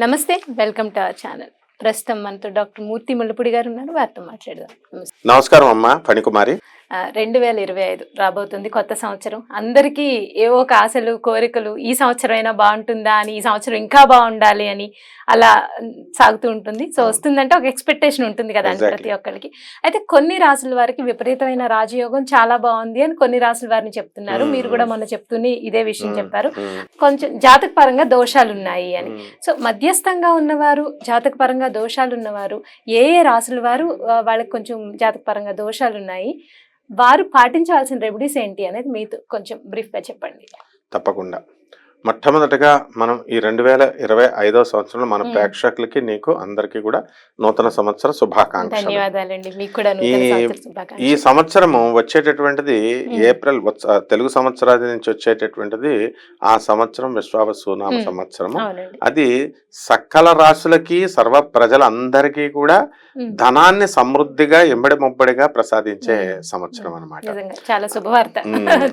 నమస్తే welcome to our channel. ప్రస్తుతం మనతో డాక్టర్ మూర్తి ముళ్ళపూడి గారు ఉన్నారు వారితో మాట్లాడదాం. నమస్కారం అమ్మా ఫణికుమారి రెండు వేల ఇరవై ఐదు రాబోతుంది కొత్త సంవత్సరం అందరికీ ఏవో ఒక ఆశలు కోరికలు ఈ సంవత్సరం అయినా బాగుంటుందా అని ఈ సంవత్సరం ఇంకా బాగుండాలి అని అలా సాగుతూ ఉంటుంది సో. వస్తుందంటే ఒక ఎక్స్పెక్టేషన్ ఉంటుంది కదా. ప్రతి ఒక్కరికి అయితే కొన్ని రాసుల వారికి విపరీతమైన రాజయోగం చాలా బాగుంది అని కొన్ని రాసుల వారిని చెప్తున్నారు. మీరు కూడా మొన్న చెప్తూనే ఇదే విషయం చెప్పారు కొంచెం జాతక పరంగా దోషాలు ఉన్నాయి అని. సో మధ్యస్థంగా ఉన్నవారు జాతక పరంగా దోషాలు ఉన్నవారు ఏ ఏ రాసుల వారు వాళ్ళకి కొంచెం జాతక పరంగా దోషాలు ఉన్నాయి వారు పాటించవలసిన రెమెడీస్ ఏంటి అనేది మీతో కొంచెం బ్రీఫ్గా చెప్పండి. తప్పకుండా. మొట్టమొదటగా మనం ఈ రెండు వేల ఇరవై ఐదో సంవత్సరంలో మన. ప్రేక్షకులకి నీకు అందరికీ కూడా నూతన సంవత్సర శుభాకాంక్షలు ఈ- సంవత్సర ఈ. సంవత్సరము వచ్చేటటువంటిది. ఏప్రిల్ తెలుగు సంవత్సరాది నుంచి వచ్చేటటువంటిది ఆ సంవత్సరం విశ్వావసు నామ మ్మ్. సంవత్సరము అది సకల రాశులకి సర్వ ప్రజలందరికీ కూడా. ధనాన్ని సమృద్ధిగా ఎంబడి ముబ్బడిగా ప్రసాదించే. సంవత్సరం చాలా శుభవార్త.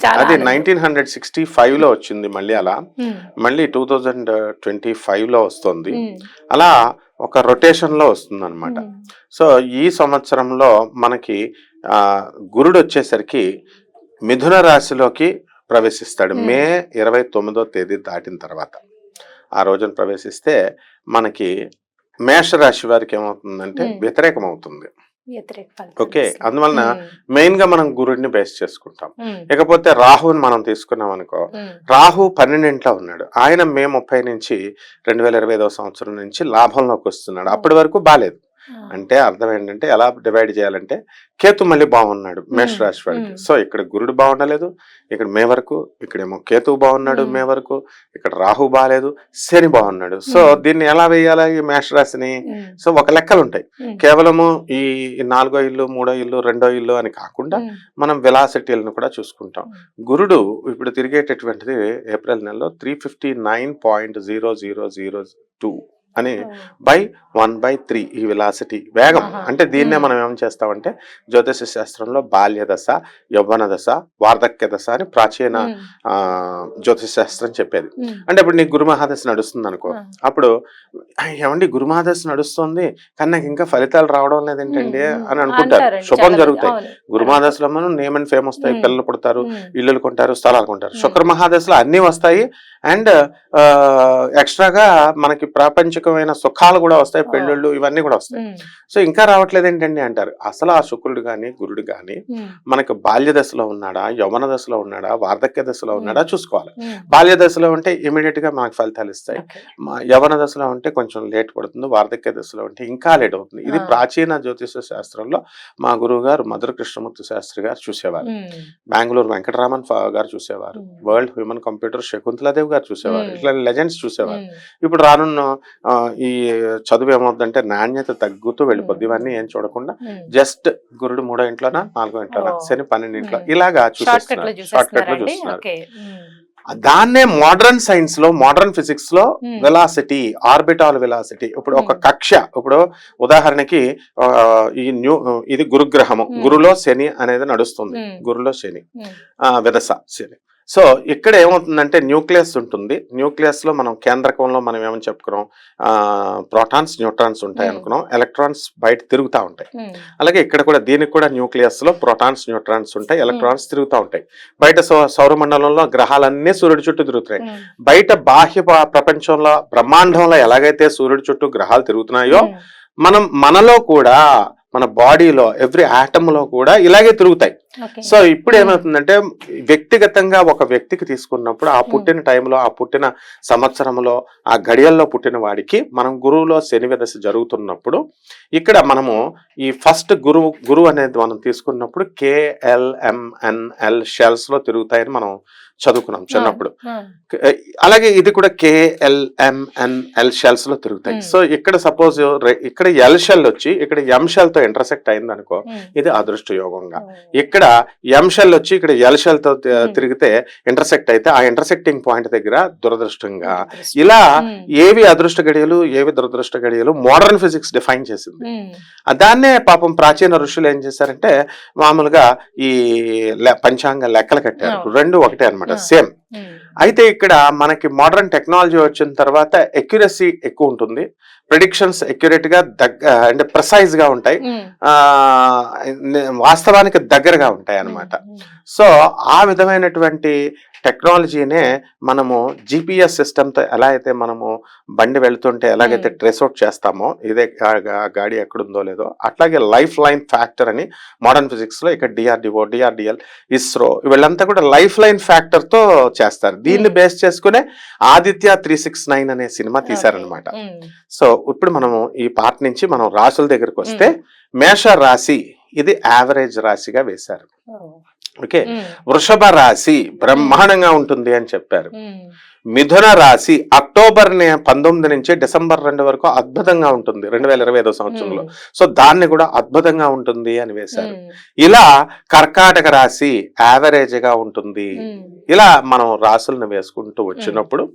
చాలా అది. నైన్టీన్ హండ్రెడ్ సిక్స్టీ ఫైవ్లో వచ్చింది మళ్ళీ అలా. మళ్ళీ టూ థౌజండ్ ట్వంటీ ఫైవ్లో వస్తుంది మ్మ్. అలా ఒక రొటేషన్లో వస్తుంది అనమాట మ్మ్. సో ఈ సంవత్సరంలో మనకి ఆ గురుడు వచ్చేసరికి మిథున రాశిలోకి ప్రవేశిస్తాడు Hmm. మే ఇరవై తొమ్మిదో తేదీ దాటిన తర్వాత ఆ రోజున ప్రవేశిస్తే మనకి మేషరాశి వారికి ఏమవుతుందంటే Hmm. వ్యతిరేకం అవుతుంది ఓకే. అందువలన మ్మ్. మెయిన్గా మనం గురుడిని బేస్ చేసుకుంటాం మ్మ్. ఇకపోతే రాహుని మనం తీసుకున్నాం అనుకో మ్మ్. రాహు పన్నెండింట్లో ఉన్నాడు ఆయన మే ముప్పై నుంచి రెండు వేల ఇరవై సంవత్సరం నుంచి లాభంలోకి వస్తున్నాడు అప్పటి వరకు బాలేదు ఆ. అంటే అర్థం ఏంటంటే ఎలా డివైడ్ చేయాలంటే కేతు మళ్ళీ బాగున్నాడు మేష మ్మ్. రాశి వాడికి. సో ఇక్కడ గురుడు బాగుండలేదు ఇక్కడ మే వరకు ఇక్కడేమో కేతు బాగున్నాడు. మే వరకు ఇక్కడ రాహు బాగాలేదు శని బాగున్నాడు సో. దీన్ని ఎలా వేయాలా ఈ మేష రాశిని మ్మ్. సో ఒక లెక్కలు ఉంటాయి. కేవలము ఈ నాలుగో ఇల్లు మూడో ఇల్లు రెండో ఇల్లు అని కాకుండా. మనం వెలాసిటీలను కూడా చూసుకుంటాం. గురుడు ఇప్పుడు తిరిగేటటువంటిది ఏప్రిల్ నెలలో three fifty nine point zero zero zero two అని బై వన్ బై త్రీ ఈ విలాసిటీ వేగం. అంటే దీన్నే. మనం ఏం చేస్తామంటే జ్యోతిష శాస్త్రంలో బాల్య దశ యవ్వన దశ వార్ధక్య దశ అని ప్రాచీన జ్యోతిష శాస్త్రం చెప్పేది. అంటే ఇప్పుడు నీకు గురుమహాదశ నడుస్తుంది అనుకో. అప్పుడు "అయ్, ఏమండి గురుమహాదశ నడుస్తుంది కానీ నాకు ఇంకా ఫలితాలు రావడం లేదేంటండి. అని అనుకుంటారు శుభం. జరుగుతాయి. గురుమహాదశలో మనం నేమ్ అండ్ ఫేమ్ వస్తాయి. పిల్లలు పుడతారు. ఇల్లులు కొంటారు స్థలాలు కొంటారు. శుక్ర మహాదశలో అన్ని వస్తాయి అండ్ ఎక్స్ట్రాగా మనకి ప్రాపంచికమైన సుఖాలు కూడా వస్తాయి. పెళ్ళిళ్ళు ఇవన్నీ కూడా వస్తాయి. సో ఇంకా రావట్లేదు ఏంటండి అంటారు అసలు ఆ శుక్రుడు గాని గురుడు గాని మ్మ్. మనకి బాల్య దశలో ఉన్నాడా యవన దశలో ఉన్నాడా వార్ధక్య దశలో ఉన్నాడా చూసుకోవాలి. బాల్య దశలో ఉంటే ఇమీడియట్గా మనకు ఫలితాలు ఇస్తాయి యవన దశలో ఉంటే కొంచెం లేట్ పడుతుంది వార్ధక్య దశలో ఉంటే ఇంకా లేట్ అవుతుంది ఇది. ప్రాచీన జ్యోతిష శాస్త్రంలో మా గురువు గారు మధుర కృష్ణమూర్తి శాస్త్రి గారు చూసేవారు. బెంగళూరు వెంకటరామన్ ఫా- గారు చూసేవారు. వరల్డ్ హ్యూమన్ కంప్యూటర్ శకుంతలాదేవి గారు చూసేవారు. ఇట్లా లెజెండ్స్ చూసేవారు. ఇప్పుడు రానున్న ఈ చదువు ఏమవుతుందంటే నాణ్యత తగ్గుతూ వెళ్ళిపోద్ది మ్మ్. ఇవన్నీ ఏం చూడకుండా మ్మ్. జస్ట్ గురుడు మూడో ఇంట్లోనా నాలుగో ఇంట్లోనా ఓ. శని పన్నెండు ఇంట్లో మ్మ్. ఇలాగా షార్ట్ కట్లో చూసేస్తున్నారు షార్ట్ కట్లో చూసేస్తున్నారండి చూస్తున్నారు. దాన్నే మోడర్న్ సైన్స్లో మోడర్న్ ఫిజిక్స్లో. వెలాసిటీ ఆర్బిటాల్ వెలాసిటీ ఇప్పుడు ఒక. కక్ష ఇప్పుడు ఉదాహరణకి ఈ న్యూ ఇది గురుగ్రహము. గురులో శని అనేది నడుస్తుంది. గురులో శని విదస శని సో ఇక్కడ ఏమవుతుందంటే న్యూక్లియస్ ఉంటుంది న్యూక్లియస్లో మనం కేంద్రకంలో మనం ఏమని చెప్పుకున్నాం ప్రోటాన్స్ న్యూట్రాన్స్ ఉంటాయి Hmm. అనుకున్నాం ఎలక్ట్రాన్స్ బయట తిరుగుతూ ఉంటాయి మ్మ్. అలాగే ఇక్కడ కూడా దీనికి కూడా న్యూక్లియస్లో ప్రోటాన్స్ న్యూట్రాన్స్ ఉంటాయి ఎలక్ట్రాన్స్ తిరుగుతూ ఉంటాయి బయట సౌ- సౌరమండలంలో గ్రహాలన్నీ సూర్యుడి చుట్టూ తిరుగుతున్నాయి మ్మ్. బయట బాహ్య ప్రపంచంలో బ్రహ్మాండంలో ఎలాగైతే సూర్యుడి చుట్టూ గ్రహాలు తిరుగుతున్నాయో. మనం మనలో కూడా మన బాడీలో ఎవ్రీ లో కూడా ఇలాగే తిరుగుతాయి. సో ఇప్పుడు. ఏమవుతుందంటే వ్యక్తిగతంగా ఒక వ్యక్తికి తీసుకున్నప్పుడు ఆ పుట్టిన టైంలో ఆ పుట్టిన సంవత్సరంలో ఆ గడియల్లో పుట్టిన వాడికి మనం గురువులో శని దశ జరుగుతున్నప్పుడు ఇక్కడ మనము ఈ ఫస్ట్ గురువు గురువు అనేది మనం తీసుకున్నప్పుడు కేఎల్ఎంఎన్ఎల్ షెల్స్లో తిరుగుతాయని మనం చదువుకున్నాం చిన్నప్పుడు. అలాగే ఇది కూడా కేఎల్ఎంఎన్ఎల్ షెల్స్లో తిరుగుతాయి. సో ఇక్కడ సపోజ్ ఇక్కడ ఎల్ షెల్ వచ్చి ఇక్కడ ఎం షెల్తో ఇంటర్సెక్ట్ అయింది అనుకో. ఇది అదృష్ట యోగంగా. ఇక్కడ ఎం షెల్ వచ్చి ఇక్కడ ఎల్ షెల్తో. తిరిగితే ఇంటర్సెక్ట్ అయితే ఆ ఇంటర్సెక్టింగ్ పాయింట్ దగ్గర దురదృష్టంగా. ఇలా. ఏవి అదృష్ట గడియలు ఏవి దురదృష్ట గడియలు మోడర్న్ ఫిజిక్స్ డిఫైన్ చేసింది దాన్నే పాపం ప్రాచీన ఋషులు ఏం చేశారంటే మామూలుగా ఈ పంచాంగ లెక్కలు కట్టారు. రెండు ఒకటే అన్నమాట అనమాట. సేమ్. అయితే ఇక్కడ మనకి మోడర్న్ టెక్నాలజీ వచ్చిన తర్వాత ఎక్యురసీ ఎక్కువ ఉంటుంది ప్రిడిక్షన్స్ అక్యురేట్గా దగ్గ అంటే ప్రిసైజ్గా ఉంటాయి వాస్తవానికి దగ్గరగా ఉంటాయి అన్నమాట ఉమ్. సో ఆ విధమైనటువంటి టెక్నాలజీనే మనము జిపిఎస్ సిస్టమ్తో ఎలా అయితే మనము బండి వెళ్తుంటే ఎలాగైతే Hmm. ట్రేస్ అవుట్ చేస్తామో ఇదే గాడి ఎక్కడుందో లేదో అట్లాగే లైఫ్ లైన్ ఫ్యాక్టర్ అని మోడర్న్ ఫిజిక్స్లో ఇక్కడ డిఆర్డిఓ డిఆర్డిఎల్ ఇస్రో వీళ్ళంతా కూడా లైఫ్ లైన్ ఫ్యాక్టర్తో చేస్తారు దీన్ని. బేస్ చేసుకునే ఆదిత్య త్రీ సిక్స్ నైన్ అనే సినిమా తీశారనమాట. సో ఇప్పుడు మనము ఈ పార్ట్ నుంచి మనం రాసుల దగ్గరికి వస్తే. మేష రాశి ఇది యావరేజ్ రాశిగా వేశారు. ఓకే. వృషభ రాశి బ్రహ్మాండంగా ఉంటుంది అని చెప్పారు. మిథున రాశి అక్టోబర్ పంతొమ్మిది నుంచి డిసెంబర్ రెండు వరకు అద్భుతంగా ఉంటుంది రెండు వేల ఇరవై ఐదో సంవత్సరంలో. సో దాన్ని కూడా అద్భుతంగా ఉంటుంది అని వేశారు. ఇలా కర్కాటక రాశి యావరేజ్గా ఉంటుంది. ఇలా మనం రాసులను వేసుకుంటూ వచ్చినప్పుడు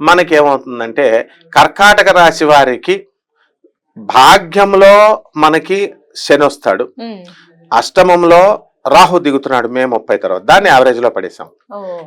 మనకేమవుతుందంటే కర్కాటక రాశి వారికి భాగ్యంలో మనకి శని వస్తాడు. అష్టమంలో రాహు దిగుతున్నాడు మే ముప్పై తర్వాత దాన్ని యావరేజ్లో పడేసాం.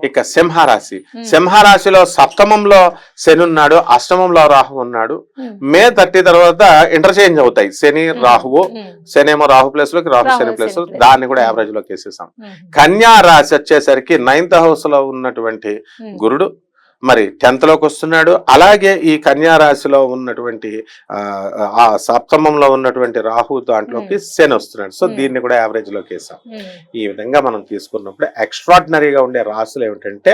ఇక సింహరాశి. సింహరాశిలో సప్తమంలో శని ఉన్నాడు అష్టమంలో రాహు ఉన్నాడు. మే థర్టీ తర్వాత ఇంటర్చేంజ్ అవుతాయి శని. రాహువు. శని ఏమో రాహు ప్లేస్లోకి రాహు శని ప్లేస్. దాన్ని కూడా. యావరేజ్లోకి వేసేసాం. కన్యా రాశి వచ్చేసరికి నైన్త్ హౌస్లో ఉన్నటువంటి. గురుడు మరి టెన్త్లోకి వస్తున్నాడు అలాగే ఈ కన్యా రాశిలో ఉన్నటువంటి ఆ, సప్తమంలో ఉన్నటువంటి రాహు దాంట్లోకి శని వస్తున్నాడు సో. దీన్ని కూడా యావరేజ్లోకి వేసాం. ఈ విధంగా మనం తీసుకున్నప్పుడు ఎక్స్ట్రాడినరీగా ఉండే రాశులు ఏమిటంటే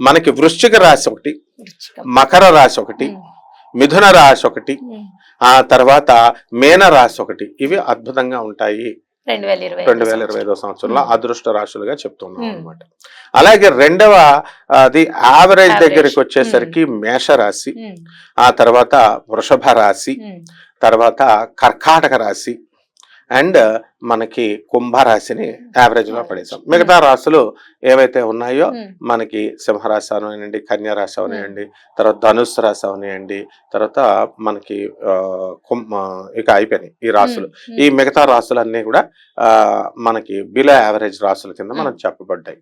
మనకి వృశ్చిక రాశి ఒకటి. మకర రాశి ఒకటి. మిథున రాశి ఒకటి. ఆ తర్వాత మేన రాశి ఒకటి ఇవి అద్భుతంగా ఉంటాయి రెండు వేల ఇరవై రెండు వేల ఇరవై ఐదో సంవత్సరంలో. అదృష్ట రాశులుగా చెప్తున్నాం. అనమాట అలాగే రెండవ అది యావరేజ్. దగ్గరికి వచ్చేసరికి మేష రాశి ఉమ్. ఆ తర్వాత వృషభ రాశి. తర్వాత కర్కాటక రాశి అండ్ మనకి కుంభరాశిని యావరేజ్లో పడేసాం. మిగతా రాశులు ఏవైతే ఉన్నాయో ఉమ్. మనకి సింహరాశి అవనివ్వండి కన్యా రాశి అవనివ్వండి తర్వాత ధనుస్సు రాశి అవనివ్వండి తర్వాత మనకి ఇక అయిపోయినాయి ఈ రాశులు. ఈ మిగతా రాశులన్నీ కూడా మనకి బిలో యావరేజ్ రాశుల కింద మనం చెప్పబడ్డాయి.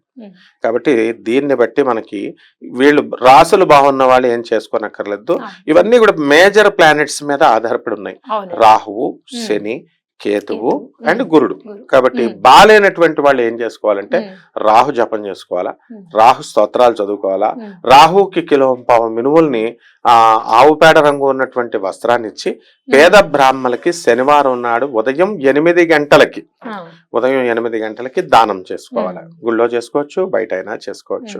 కాబట్టి దీన్ని బట్టి మనకి వీళ్ళు రాసులు బాగున్న వాళ్ళు ఏం చేసుకోనక్కర్లేదు. ఆ. ఇవన్నీ కూడా మేజర్ ప్లానెట్స్ మీద ఆధారపడి ఉన్నాయి. రాహువు Hmm. శని కేతువు అండ్. గురుడు గురు. కాబట్టి. బాలేనటువంటి వాళ్ళు ఏం చేసుకోవాలంటే. రాహు జపం చేసుకోవాలా. రాహు స్తోత్రాలు చదువుకోవాలా. రాహుకి కిలో పావు మినుముల్ని ఆవు పేడ రంగు ఉన్నటువంటి వస్త్రాన్ని ఇచ్చి పేద బ్రాహ్మలకి శనివారం నాడు ఉదయం ఎనిమిది గంటలకి ఆ. ఉదయం ఎనిమిది గంటలకి దానం చేసుకోవాలి. గుళ్ళో చేసుకోవచ్చు బయట అయినా చేసుకోవచ్చు.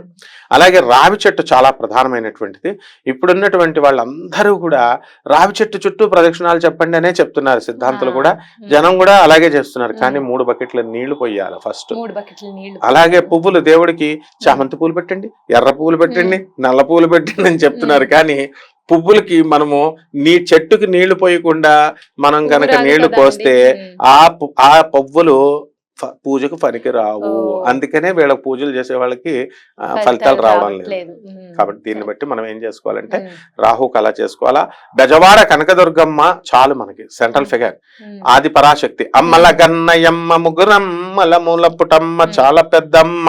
అలాగే రావి చెట్టు చాలా ప్రధానమైనటువంటిది ఇప్పుడున్నటువంటి వాళ్ళందరూ కూడా రావి చెట్టు చుట్టూ ప్రదక్షిణాలు చెప్పండి అనే చెప్తున్నారు సిద్ధాంతులు కూడా. జనం కూడా అలాగే చేస్తున్నారు కానీ. మూడు బకెట్ల నీళ్ళు పోయాలి ఫస్ట్ అలాగే పువ్వులు దేవుడికి చామంతి పూలు పెట్టండి ఎర్ర పువ్వులు పెట్టండి నల్ల పువ్వులు పెట్టండి అని చెప్తున్నారు. కానీ పువ్వులకి మనము నీ చెట్టుకి నీళ్ళు పోయకుండా మనం గనక నీళ్ళు. పోస్తే. ఆ ఆ పువ్వులు పూజకు పనికి రావు. అందుకనే వీళ్ళ పూజలు చేసే వాళ్ళకి ఫలితాలు రావడం లేదు. కాబట్టి దీన్ని బట్టి మనం ఏం చేసుకోవాలంటే. రాహు కళ చేసుకోవాలా బెజవాడ కనకదుర్గమ్మ చాలు మనకి సెంట్రల్ ఫిగర్. ఆది పరాశక్తి అమ్మల గన్నయమ్మ ముగ్గురమ్మల మూల పుటమ్మ Hmm. చాలా పెద్దమ్మ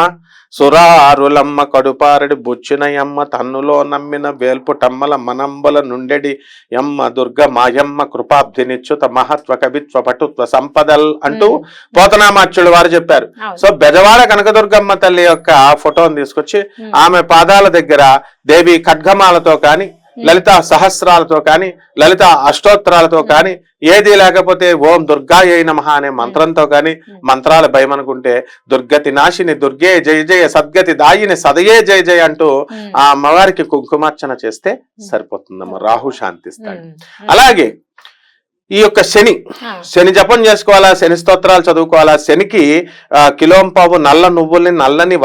సురారులమ్మ కడుపారడి బుచ్చినయమ్మ తన్నులో నమ్మిన వేల్పుటమ్మల మనంబల నుండెడి యమ్మ దుర్గ మాయమ్మ కృపాబ్ధినిచ్యుత మహత్వ కవిత్వ పటుత్వ సంపదల్ అంటూ. పోతనామాచ్యుడు వారు చెప్పారు. సో బెజవాడ కనకదుర్గమ్మ తల్లి యొక్క ఫోటోని తీసుకొచ్చి. ఆమె పాదాల దగ్గర దేవి ఖడ్గమాలతో కానీ. లలిత సహస్రాలతో కానీ లలిత అష్టోత్తరాలతో కానీ ఏది లేకపోతే ఓం దుర్గా ఏ నమః అనే మంత్రంతో కానీ. మంత్రాలు భయమనుకుంటే దుర్గతి నాశిని దుర్గే జయ జయ సద్గతి దాయిని సదయే జయ జయ అంటూ. ఆ అమ్మవారికి కుంకుమార్చన చేస్తే సరిపోతుందమ్మ. రాహు శాంతిస్తాడు. అలాగే ఈ యొక్క శని. శని జపం చేసుకోవాలా శని స్తోత్రాలు చదువుకోవాలా శనికి ఆ, కిలోంపావు నల్ల నువ్వుల్ని నల్లని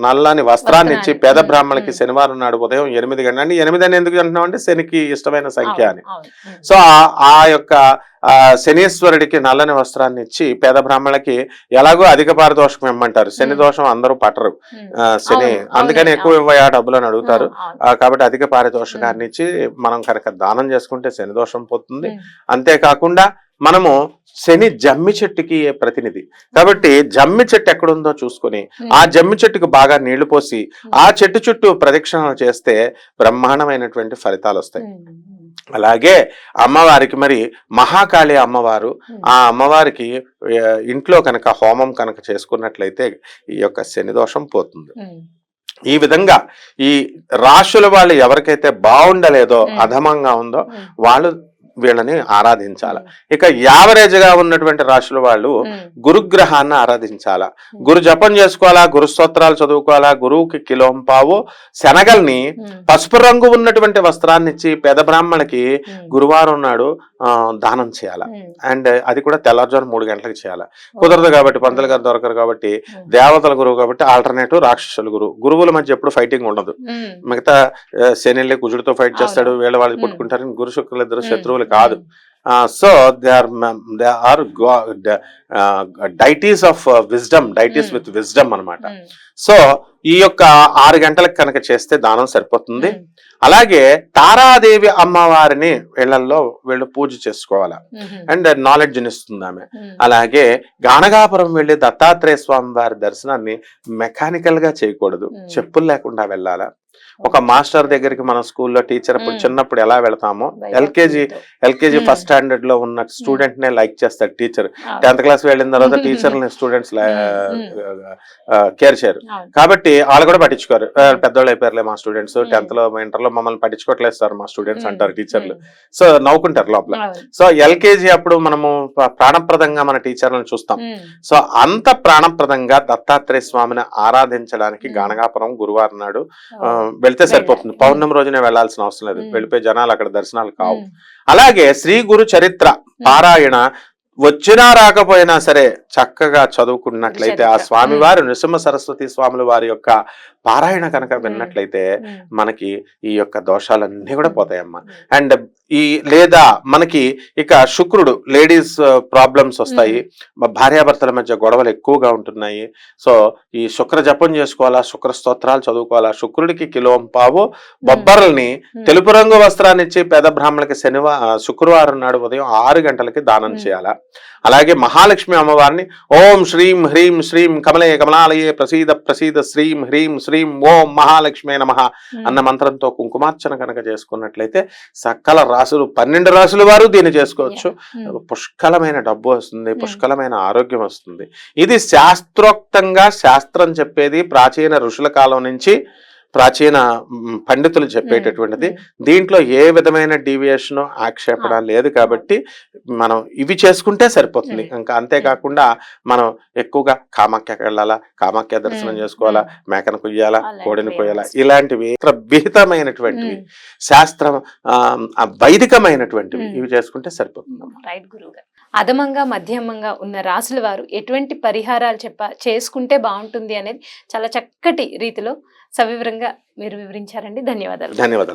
నల్లని వస్త్రాన్ని ఇచ్చి. పేద బ్రాహ్మణులకి ఉమ్. శనివారం నాడు ఉదయం ఎనిమిది గంటల అంటే ఎనిమిది అని ఎందుకు అంటున్నాం అంటే శనికి ఇష్టమైన సంఖ్య అని. సో ఆ- యొక్క శనీశ్వరుడికి నల్లని వస్త్రాన్ని ఇచ్చి పేద బ్రాహ్మణులకి ఎలాగో అధిక పారదోషం ఇమ్మంటారు శని. దోషం అందరూ పట్టరు. ఆ, శని అందుకని ఎక్కువ. ఇవ్వయా డబ్బులు అని అడుగుతారు. ఆ, కాబట్టి అధిక పారితోషికాన్ని ఇచ్చి మనం కనుక దానం చేసుకుంటే శని దోషం పోతుంది. అంతేకాకుండా మనము శని జమ్మి చెట్టుకి ప్రతినిధి కాబట్టి జమ్మి చెట్టు ఎక్కడుందో చూసుకొని ఆ జమ్మి చెట్టుకు బాగా నీళ్ళు పోసి ఆ చెట్టు చుట్టూ ప్రదక్షిణలు చేస్తే బ్రహ్మాండమైనటువంటి ఫలితాలు వస్తాయి అలాగే అమ్మవారికి మరి మహాకాళి అమ్మవారు ఆ అమ్మవారికి ఇంట్లో కనుక హోమం కనుక చేసుకున్నట్లయితే ఈ యొక్క శని దోషం పోతుంది. ఈ విధంగా ఈ రాశుల వాళ్ళు ఎవరికైతే బాగుండలేదో. అధమంగా ఉందో వాళ్ళు వీళ్ళని ఆరాధించాల. ఇక యావరేజ్గా ఉన్నటువంటి రాశుల వాళ్ళు గురుగ్రహాన్ని ఆరాధించాలా. గురు జపం చేసుకోవాలా? గురు స్తోత్రాలు చదువుకోవాలా? గురువుకి కిలోంపావు శనగల్ని పసుపు రంగు ఉన్నటువంటి వస్త్రాన్ని ఇచ్చి పేద బ్రాహ్మణులకి గురువారం నాడు దానం చేయాల. అండ్ అది కూడా తెల్లారుజాము మూడు గంటలకు చేయాలి. కుదరదు కాబట్టి పంతులు గారు దొరకరు కాబట్టి దేవతల గురువు కాబట్టి ఆల్టర్నేటివ్ రాక్షసుల గురువు. గురువుల మధ్య ఎప్పుడు ఫైటింగ్ ఉండదు. మిగతా ఆ, శనిలే కుజుడితో ఫైట్ చేస్తాడు వీళ్ళ వాళ్ళు మ్మ్. కొట్టుకుంటారు గురు శుక్రులు ఇద్దరు శత్రువులు కాదు. So they are they are deities of wisdom deities. With wisdom అన్నమాట. సో ఈ యొక్క ఆరు గంటలకు కనుక చేస్తే దానం సరిపోతుంది. అలాగే తారాదేవి అమ్మవారిని వీళ్ళల్లో వీళ్ళు పూజ చేసుకోవాలి. అండ్ నాలెడ్జ్ ఇస్తుంది ఆమె. అలాగే గానగాపురం వెళ్ళి దత్తాత్రేయ స్వామి వారి దర్శనాన్ని మెకానికల్గా చేయకూడదు. చెప్పులు లేకుండా వెళ్ళాలా. ఒక మాస్టర్ దగ్గరికి మన స్కూల్లో టీచర్ అప్పుడు. చిన్నప్పుడు ఎలా వెళ్తామో ఎల్కేజీ ఎల్కేజీ. ఫస్ట్ స్టాండర్డ్లో ఉన్న స్టూడెంట్ నే లైక్ చేస్తాడు టీచర్. టెన్త్ క్లాస్ వెళ్ళిన తర్వాత. టీచర్ని స్టూడెంట్స్. కేర్ చేయరు. కాబట్టి వాళ్ళు కూడా పట్టించుకోరు. "ఆ, పెద్దోళ్ళు అయిపోయారులే మా స్టూడెంట్స్. టెన్త్లో ఇంటర్లో మమ్మల్ని పట్టించుకోవట్లేదు సార్ మా స్టూడెంట్స్ అంటారు టీచర్లు. సో నవ్వుకుంటారు లోపల. సో ఎల్కేజీ అప్పుడు మనము ప్రాణప్రదంగా మన టీచర్లను చూస్తాం. సో అంత ప్రాణప్రదంగా దత్తాత్రేయ స్వామిని ఆరాధించడానికి. గానగాపురం గురువారం నాడు వెళ్తే సరిపోతుంది. పౌర్ణమి రోజునే వెళ్ళాల్సిన అవసరం లేదు. వెళ్ళిపోయి జనాలు అక్కడ దర్శనాలు కావు అలాగే శ్రీ గురు చరిత్ర పారాయణ వచ్చినా రాకపోయినా సరే చక్కగా చదువుకున్నట్లయితే ఆ చరిత్ర. స్వామి వారు నృసింహ సరస్వతి స్వాముల వారి యొక్క పారాయణ కనుక విన్నట్లయితే మనకి ఈ యొక్క దోషాలన్నీ కూడా పోతాయమ్మా. అండ్ ఈ లేదా మనకి ఇక శుక్రుడు లేడీస్ ప్రాబ్లమ్స్ వస్తాయి. భార్యాభర్తల మధ్య గొడవలు ఎక్కువగా ఉంటున్నాయి. సో ఈ శుక్ర జపం చేసుకోవాలా? శుక్ర స్తోత్రాలు చదువుకోవాలా? శుక్రుడికి కిలో పావు బొబ్బర్లని తెలుపు రంగు వస్త్రాన్ని ఇచ్చి పేద బ్రాహ్మణులకి శనివారం శుక్రవారం నాడు ఉదయం ఆరు గంటలకి దానం. చేయాలా? అలాగే మహాలక్ష్మి అమ్మవారిని ఓం శ్రీం హ్రీం శ్రీం కమలే కమలాలయే ప్రసీద ప్రసీద శ్రీం హ్రీం శ్రీం ఓం మహాలక్ష్మే నమ అన్న మంత్రంతో కుంకుమార్చన కనుక చేసుకున్నట్లయితే సకల రాసులు పన్నెండు రాసుల వారు దీన్ని చేసుకోవచ్చు. పుష్కలమైన డబ్బు వస్తుంది. పుష్కలమైన ఆరోగ్యం వస్తుంది. ఇది శాస్త్రోక్తంగా శాస్త్రం చెప్పేది ప్రాచీన ఋషుల కాలం నుంచి. ప్రాచీన పండితులు చెప్పేటటువంటిది దీంట్లో ఏ విధమైన డీవియేషన్ ఆక్షేపణ లేదు కాబట్టి మనం ఇవి చేసుకుంటే సరిపోతుంది. ఇంకా అంతేకాకుండా మనం ఎక్కువగా కామాఖ్యకి వెళ్ళాలా కామాఖ్య దర్శనం. చేసుకోవాలా మేకను కొయ్యాలా కోడిని కొయ్యాలా? ఇలాంటివి విహితమైనటువంటివి శాస్త్రం వైదికమైనటువంటివి. ఇవి చేసుకుంటే సరిపోతుంది రైట్ అధమంగా మధ్యమంగా ఉన్న రాసుల వారు ఎటువంటి పరిహారాలు చెప్ప చేసుకుంటే బాగుంటుంది అనేది చాలా చక్కటి రీతిలో సవివరంగా మీరు వివరించారండి. ధన్యవాదాలు. ధన్యవాదాలు.